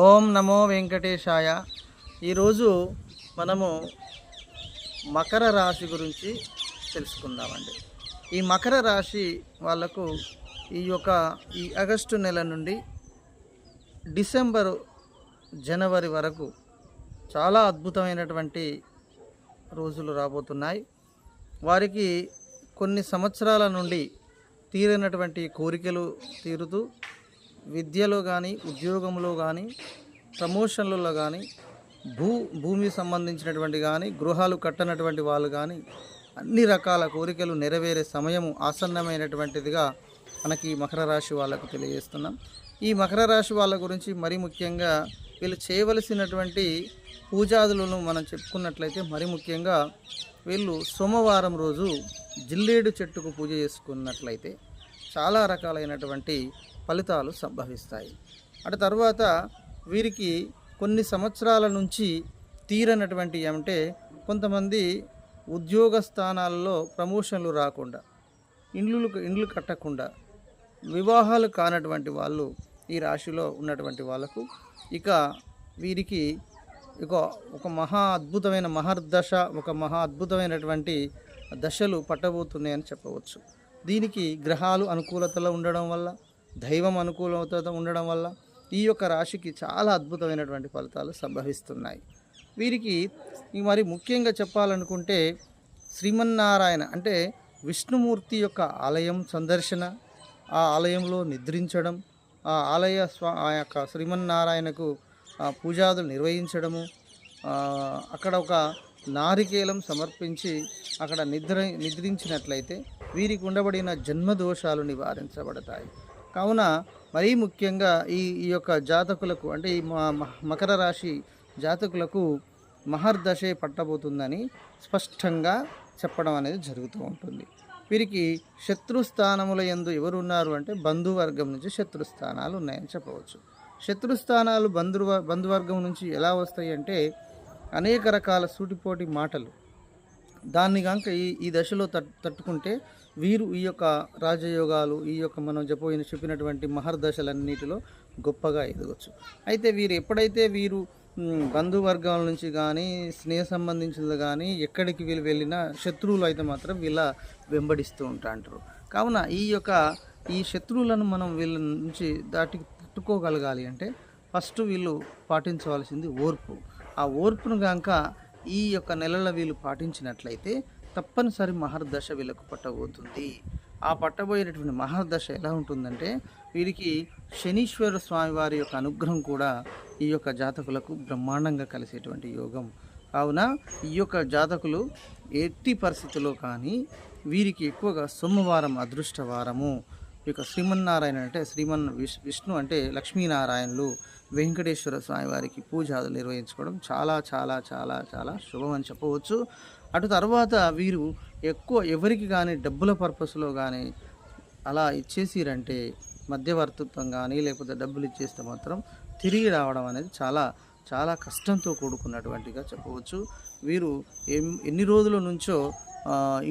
ఓం నమో వెంకటేశాయ. ఈరోజు మనము మకర రాశి గురించి తెలుసుకుందామండి. ఈ మకర రాశి వాళ్ళకు ఈ యొక్క ఈ ఆగస్టు నెల నుండి డిసెంబరు జనవరి వరకు చాలా అద్భుతమైనటువంటి రోజులు రాబోతున్నాయి. వారికి కొన్ని సంవత్సరాల నుండి తీరినటువంటి కోరికలు తీరుతూ విద్యలో కానీ ఉద్యోగంలో కానీ ప్రమోషన్లలో కానీ భూ భూమి సంబంధించినటువంటి కానీ గృహాలు కట్టనటువంటి వాళ్ళు కానీ అన్ని రకాల కోరికలు నెరవేరే సమయము ఆసన్నమైనటువంటిదిగా మనకి మకర రాశి వాళ్ళకు తెలియజేస్తున్నాం. ఈ మకర రాశి వాళ్ళ గురించి మరీ ముఖ్యంగా వీళ్ళు చేయవలసినటువంటి పూజాదులను మనం చెప్పుకున్నట్లయితే మరి ముఖ్యంగా వీళ్ళు సోమవారం రోజు జిల్లేడు చెట్టుకు పూజ చేసుకున్నట్లయితే చాలా రకాలైనటువంటి ఫలితాలు సంభవిస్తాయి. అటు తర్వాత వీరికి కొన్ని సంవత్సరాల నుంచి తీరనటువంటి ఏమంటే కొంతమంది ఉద్యోగ స్థానాల్లో ప్రమోషన్లు రాకుండా ఇండ్లు ఇండ్లు కట్టకుండా వివాహాలు కానటువంటి వాళ్ళు ఈ రాశిలో ఉన్నటువంటి వాళ్ళకు ఇక వీరికి ఇక ఒక మహా అద్భుతమైన మహర్దశ ఒక మహా అద్భుతమైనటువంటి దశలు పట్టబోతున్నాయని చెప్పవచ్చు. దీనికి గ్రహాలు అనుకూలతలో ఉండడం వల్ల దైవం అనుకూలత ఉండడం వల్ల ఈ యొక్క రాశికి చాలా అద్భుతమైనటువంటి ఫలితాలు సంభవిస్తున్నాయి. వీరికి మరి ముఖ్యంగా చెప్పాలనుకుంటే శ్రీమన్నారాయణ అంటే విష్ణుమూర్తి యొక్క ఆలయం సందర్శన ఆ ఆలయంలో నిద్రించడం ఆ ఆలయ స్వా ఆ యొక్క శ్రీమన్నారాయణకు ఆ పూజాదులు నిర్వహించడము అక్కడ ఒక నారికేలం సమర్పించి అక్కడ నిద్ర నిద్రించినట్లయితే వీరికి ఉండబడిన జన్మదోషాలు నివారించబడతాయి. కావున మరీ ముఖ్యంగా ఈ ఈ యొక్క జాతకులకు అంటే ఈ మ- మ- మకర రాశి జాతకులకు మహర్దశే పట్టబోతుందని స్పష్టంగా చెప్పడం అనేది జరుగుతూ ఉంటుంది. వీరికి శత్రుస్థానముల ఎందు ఎవరు ఉన్నారు అంటే బంధువర్గం నుంచి శత్రుస్థానాలు ఉన్నాయని చెప్పవచ్చు. శత్రుస్థానాలు బంధువ బంధువర్గం నుంచి ఎలా వస్తాయి అంటే అనేక రకాల సూటిపోటి మాటలు. దాన్ని కనుక ఈ ఈ దశలో తట్ తట్టుకుంటే వీరు ఈ యొక్క రాజయోగాలు ఈ యొక్క మనం చెప్పబోయిన చెప్పినటువంటి మహర్దశలన్నిటిలో గొప్పగా ఎదగచ్చు. అయితే వీరు ఎప్పుడైతే వీరు బంధువర్గాల నుంచి కానీ స్నేహ సంబంధించినది కానీ ఎక్కడికి వీళ్ళు వెళ్ళినా శత్రువులు అయితే మాత్రం వీళ్ళ వెంబడిస్తూ ఉంటాంటారు. కావున ఈ యొక్క ఈ శత్రువులను మనం వీళ్ళ నుంచి దాటికి తట్టుకోగలగాలి అంటే ఫస్ట్ వీళ్ళు పాటించవలసింది ఓర్పు. ఆ ఓర్పును కనుక ఈ యొక్క నెలల వీళ్ళు పాటించినట్లయితే తప్పనిసరి మహర్దశ వీళ్ళకు పట్టబోతుంది. ఆ పట్టబోయేటటువంటి మహర్దశ ఎలా ఉంటుందంటే వీరికి శనీశ్వర స్వామి వారి యొక్క అనుగ్రహం కూడా ఈ యొక్క జాతకులకు బ్రహ్మాండంగా కలిసేటువంటి యోగం. కావున ఈ యొక్క జాతకులు ఎట్టి పరిస్థితుల్లో కానీ వీరికి ఎక్కువగా సోమవారం అదృష్టవారము. ఈ యొక్క శ్రీమన్నారాయణ అంటే శ్రీమన్ విష్ విష్ణు అంటే లక్ష్మీనారాయణలు వెంకటేశ్వర స్వామి వారికి పూజాదులు నిర్వహించుకోవడం చాలా చాలా చాలా చాలా శుభం అని చెప్పవచ్చు. అటు తర్వాత వీరు ఎక్కువ ఎవరికి కానీ డబ్బుల పర్పస్లో కానీ అలా ఇచ్చేసిరంటే మధ్యవర్తిత్వం కానీ లేకపోతే డబ్బులు ఇచ్చేస్తే మాత్రం తిరిగి రావడం అనేది చాలా చాలా కష్టంతో కూడుకున్నటువంటిగా చెప్పవచ్చు. వీరు ఎం ఎన్ని రోజుల నుంచో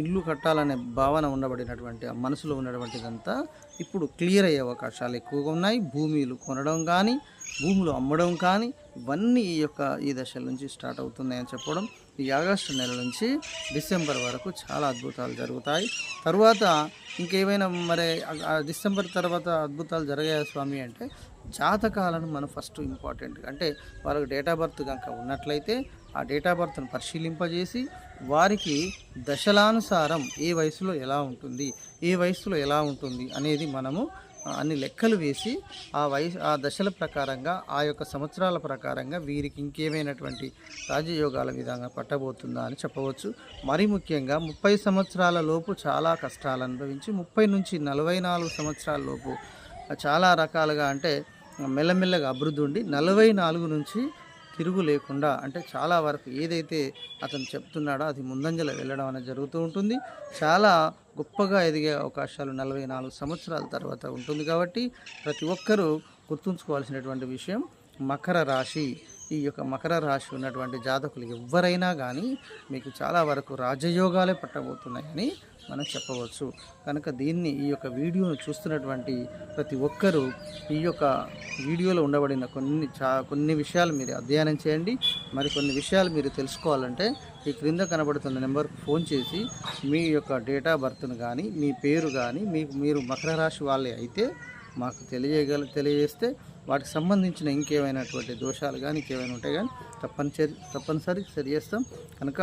ఇల్లు కట్టాలనే భావన ఉండబడినటువంటి ఆ మనసులో ఉన్నటువంటిదంతా ఇప్పుడు క్లియర్ అయ్యే అవకాశాలు ఎక్కువగా ఉన్నాయి. భూమిలు కొనడం కానీ భూములు అమ్మడం కానీ ఇవన్నీ ఈ యొక్క ఈ దశల నుంచి స్టార్ట్ అవుతున్నాయని చెప్పడం ఈ ఆగస్టు నెల నుంచి డిసెంబర్ వరకు చాలా అద్భుతాలు జరుగుతాయి. తర్వాత ఇంకేమైనా మరి ఆ- డిసెంబర్ తర్వాత అద్భుతాలు జరిగాయా స్వామి అంటే జాతకాలను మనం ఫస్ట్ ఇంపార్టెంట్ అంటే వాళ్ళకి డేట్ ఆఫ్ బర్త్ కనుక ఉన్నట్లయితే ఆ డేట్ ఆఫ్ బర్త్ను పరిశీలింపజేసి వారికి దశలానుసారం ఏ వయసులో ఎలా ఉంటుంది ఏ వయసులో ఎలా ఉంటుంది అనేది మనము అన్ని లెక్కలు వేసి ఆ వయసు ఆ దశల ప్రకారంగా ఆ యొక్క సంవత్సరాల ప్రకారంగా వీరికి ఇంకేమైనటువంటి రాజయోగాల విధంగా పట్టబోతుందా అని చెప్పవచ్చు. మరి ముఖ్యంగా ముప్పై సంవత్సరాల లోపు చాలా కష్టాలు అనుభవించి ముప్పై నుంచి నలభై నాలుగు సంవత్సరాల లోపు చాలా రకాలుగా అంటే మెల్లమెల్లగా అభివృద్ధి ఉండి నలభై నాలుగు నుంచి తిరుగు లేకుండా అంటే చాలా వరకు ఏదైతే అతను చెప్తున్నాడో అది ముందంజల వెళ్ళడం అనేది జరుగుతూ ఉంటుంది. చాలా గొప్పగా ఎదిగే అవకాశాలు నలభై నాలుగు సంవత్సరాల తర్వాత ఉంటుంది కాబట్టి ప్రతి ఒక్కరూ గుర్తుంచుకోవాల్సినటువంటి విషయం మకర రాశి. ఈ యొక్క మకర రాశి ఉన్నటువంటి జాతకులు ఎవరైనా కానీ మీకు చాలా వరకు రాజయోగాలే పట్టబోతున్నాయని మనం చెప్పవచ్చు. కనుక దీన్ని ఈ యొక్క వీడియోను చూస్తున్నటువంటి ప్రతి ఒక్కరూ ఈ యొక్క వీడియోలో ఉండబడిన కొన్ని చా కొన్ని విషయాలు మీరు అధ్యయనం చేయండి. మరి కొన్ని విషయాలు మీరు తెలుసుకోవాలంటే ఈ క్రింద కనబడుతున్న నెంబర్కు ఫోన్ చేసి మీ యొక్క డేట్ ఆఫ్ బర్త్ను కానీ మీ పేరు కానీ మీకు మీరు మకర రాశి వాళ్ళే అయితే మాకు తెలియగల తెలియజేస్తే వాటికి సంబంధించిన ఇంకేమైనటువంటి దోషాలు కానీ ఇంకేమైనా ఉంటాయి కానీ తప్పనిసరి తప్పనిసరి సరి చేస్తాం. కనుక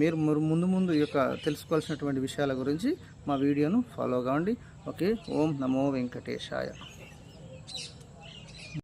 మీరు ముందు ముందు ఈ యొక్క తెలుసుకోవాల్సినటువంటి విషయాల గురించి మా వీడియోను ఫాలో కావండి. ఓకే ఓం నమో వెంకటేశాయ.